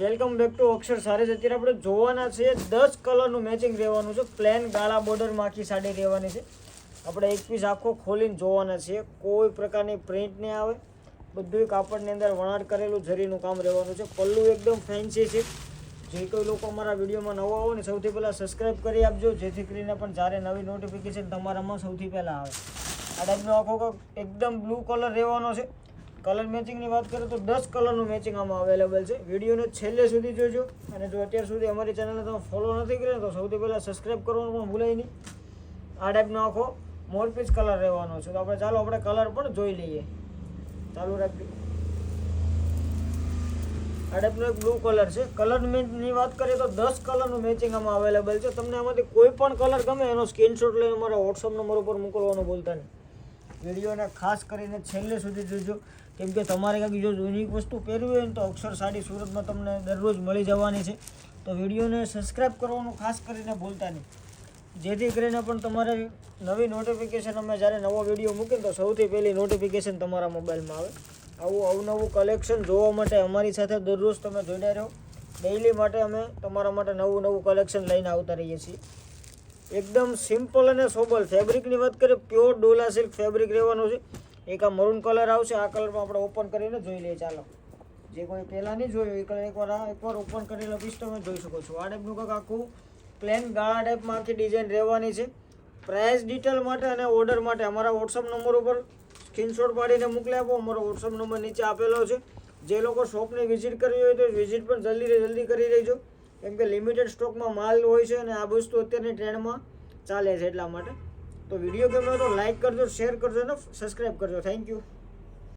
Welcome back to Akshar Sarees અત્યારે આપણે જોવાના છે દસ કલરનું મેચિંગ રહેવાનું છે. પ્લેન ગાળા બોર્ડરમાં આખી સાડી રહેવાની છે. આપણે એક પીસ આખો ખોલીને જોવાના છીએ. કોઈ પ્રકારની પ્રિન્ટ નહીં આવે. બધું કાપડની અંદર વણાટ કરેલું જરીનું કામ રહેવાનું છે. પલ્લું એકદમ ફેન્સી છે. જે કોઈ લોકો અમારા વિડીયોમાં નવા આવો ને સૌથી પહેલાં સબસ્ક્રાઇબ કરી આપજો. જેથી કરીને પણ જ્યારે નવી નોટિફિકેશન તમારામાં સૌથી પહેલાં આવે. આ ટાઈપનો આખો એકદમ બ્લુ કલર રહેવાનો છે. કલર મેચિંગની વાત કરીએ તો દસ કલરનું મેચિંગ આમાં અવેલેબલ છે. વિડીયોને છેલ્લે સુધી જોજો. અને જો અત્યાર સુધી અમારી ચેનલને તમે ફોલો નથી કર્યો તો સૌથી પહેલાં સબસ્ક્રાઈબ કરવાનું પણ ભૂલાય નહીં. આ ટાઈપનો આખો મોરપીસ કલર રહેવાનો છે. તો આપણે ચાલો આપણે કલર પણ જોઈ લઈએ. ચાલુ રાખીએ. આ ટાઈપનો એક બ્લુ કલર છે. કલર કલરની વાત કરીએ તો દસ કલરનું મેચિંગ આમાં અવેલેબલ છે. તમને આમાંથી કોઈ પણ કલર ગમે એનો સ્ક્રીનશોટ લઈને અમારા વોટ્સઅપ નંબર ઉપર મોકલવાનું ભૂલતા નહીં. વિડીયોને ખાસ કરીને છેલ્લે સુધી જોજો. કેમ કે તમારે કાંઈક જો યુનિક વસ્તુ પહેરવી હોય ને તો અક્ષર સાડી સુરતમાં તમને દરરોજ મળી જવાની છે. તો વિડીયોને સબસ્ક્રાઈબ કરવાનું ખાસ કરીને ભૂલતા નહીં. જેથી કરીને પણ તમારે નવી નોટિફિકેશન અમે જ્યારે નવો વીડિયો મૂકીએ તો સૌથી પહેલી નોટિફિકેશન તમારા મોબાઈલમાં આવે. આવું અવનવું કલેક્શન જોવા માટે અમારી સાથે દરરોજ તમે જોડાઈ રહો. ડેઇલી માટે અમે તમારા માટે નવું નવું કલેક્શન લઈને આવતા રહીએ છીએ. એકદમ સિમ્પલ અને સોબલ ફેબ્રિકની વાત કરીએ પ્યોર ડોલા સિલ્ક ફેબ્રિક રહેવાનું છે. એક આ મરૂન કલર આવશે, આ કલરમાં આપણે ઓપન કરીને જોઈ લઈએ. ચાલો. જે કોઈ પહેલાં નહીં જોયું, એ કલર એકવાર આ એકવાર ઓપન કરેલા પીસ તમે જોઈ શકો છો. આ ટાઈપનું કંઈક આખું પ્લેન ગાળા ટાઈપમાં આખી ડિઝાઇન રહેવાની છે. પ્રાઇસ ડિટેલ માટે અને ઓર્ડર માટે અમારા વોટ્સઅપ નંબર ઉપર સ્ક્રીનશોટ પાડીને મોકલી આપો. અમારો વોટ્સઅપ નંબર નીચે આપેલો છે. જે લોકો શોપને વિઝિટ કરવી હોય તો વિઝિટ પણ જલ્દી જલ્દી કરી લેજો કેમ કે લિમિટેડ સ્ટોકમાં માલ હોય છે અને આ વસ્તુ અત્યારની ટ્રેન્ડમાં ચાલે છે એટલા માટે. તો વીડિયો ગમ્યો તો લાઈક કરજો શેર કરજો અને સબસ્ક્રાઈબ કરજો. Thank you